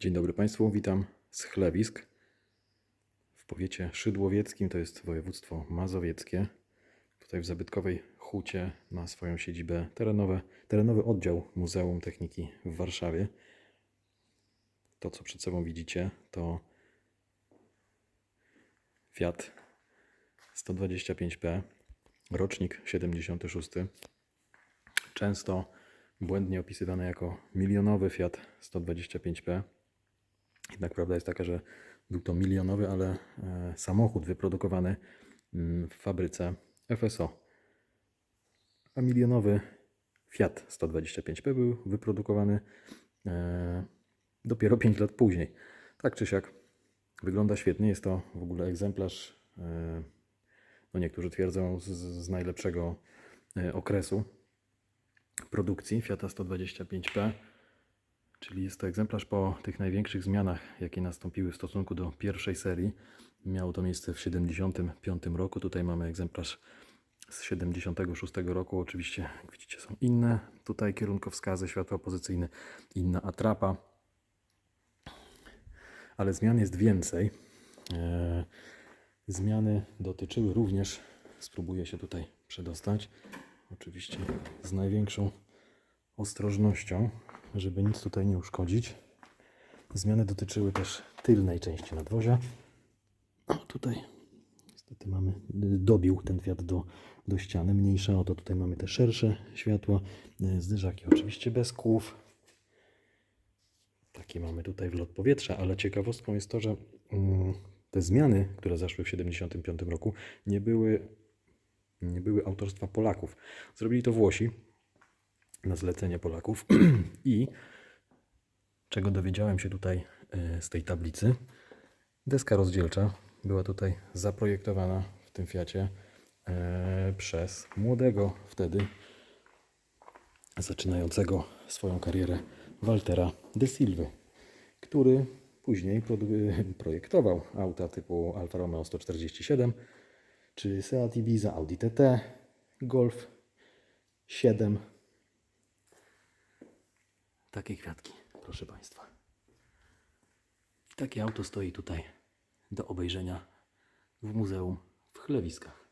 Dzień dobry Państwu, witam z Chlewisk w powiecie szydłowieckim, to jest województwo mazowieckie. Tutaj w zabytkowej Hucie ma swoją siedzibę terenowe, terenowy oddział Muzeum Techniki w Warszawie. To, co przed sobą widzicie, to Fiat 125P, rocznik 76. Często błędnie opisywany jako milionowy Fiat 125P. Jednak prawda jest taka, że był to milionowy, ale e, samochód wyprodukowany mm, w fabryce FSO. A milionowy Fiat 125P był wyprodukowany e, dopiero 5 lat później. Tak czy siak wygląda świetnie. Jest to w ogóle egzemplarz, e, no niektórzy twierdzą, z, z najlepszego okresu produkcji Fiata 125P. Czyli jest to egzemplarz po tych największych zmianach, jakie nastąpiły w stosunku do pierwszej serii. Miało to miejsce w 1975 roku. Tutaj mamy egzemplarz z 76 roku. Oczywiście, jak widzicie, są inne tutaj kierunkowskazy, światła pozycyjne, inna atrapa. Ale zmian jest więcej. Eee, Zmiany dotyczyły również, spróbuję się tutaj przedostać, oczywiście z największą ostrożnością, żeby nic tutaj nie uszkodzić. Zmiany dotyczyły też tylnej części nadwozia. O, tutaj niestety mamy, dobił ten Fiat do, do ściany, mniejsze oto tutaj mamy te szersze światła, e, zderzaki oczywiście bez kłów. Taki mamy tutaj wlot powietrza, ale ciekawostką jest to, że mm, te zmiany, które zaszły w 1975 roku, nie były, nie były autorstwa Polaków. Zrobili to Włosi na zlecenie Polaków i czego dowiedziałem się tutaj e, z tej tablicy, deska rozdzielcza była tutaj zaprojektowana w tym Fiacie e, przez młodego wtedy zaczynającego swoją karierę Waltera de Silva, który później projektował auta typu Alfa Romeo 147 czy Seat Ibiza, Audi TT, Golf 7. Takie kwiatki, proszę Państwa. I takie auto stoi tutaj do obejrzenia w muzeum w Chlewiskach.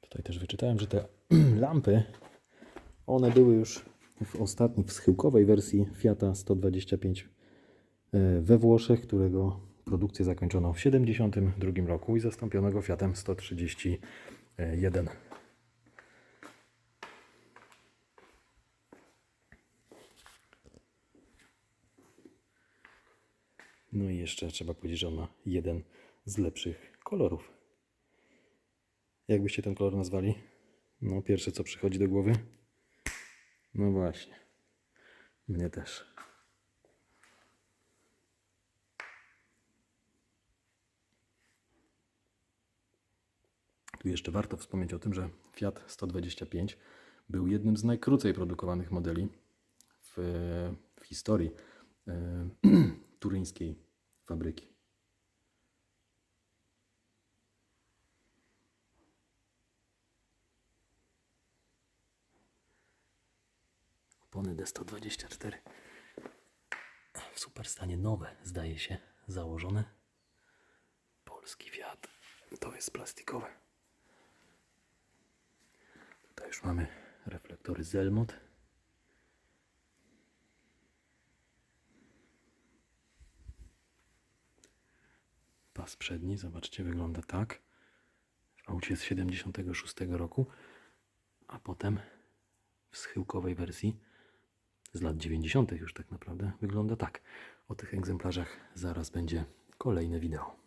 Tutaj też wyczytałem, że te lampy, one były już w ostatniej, w schyłkowej wersji Fiata 125 e, we Włoszech, którego produkcję zakończono w 1972 roku i zastąpiono Fiatem 131. No i jeszcze trzeba powiedzieć, że on ma jeden z lepszych kolorów. Jak byście ten kolor nazwali? No, pierwsze co przychodzi do głowy? No właśnie. Mnie też. Tu jeszcze warto wspomnieć o tym, że Fiat 125 był jednym z najkrócej produkowanych modeli w, w historii e, turyńskiej fabryki. Opony D124 w super stanie nowe, zdaje się, założone. Polski Fiat. To jest plastikowe. Tutaj już mamy reflektory Zelmot. Pas przedni, zobaczcie, wygląda tak. W aucie z 76 roku, a potem w schyłkowej wersji z lat 90. już tak naprawdę wygląda tak. O tych egzemplarzach zaraz będzie kolejne wideo.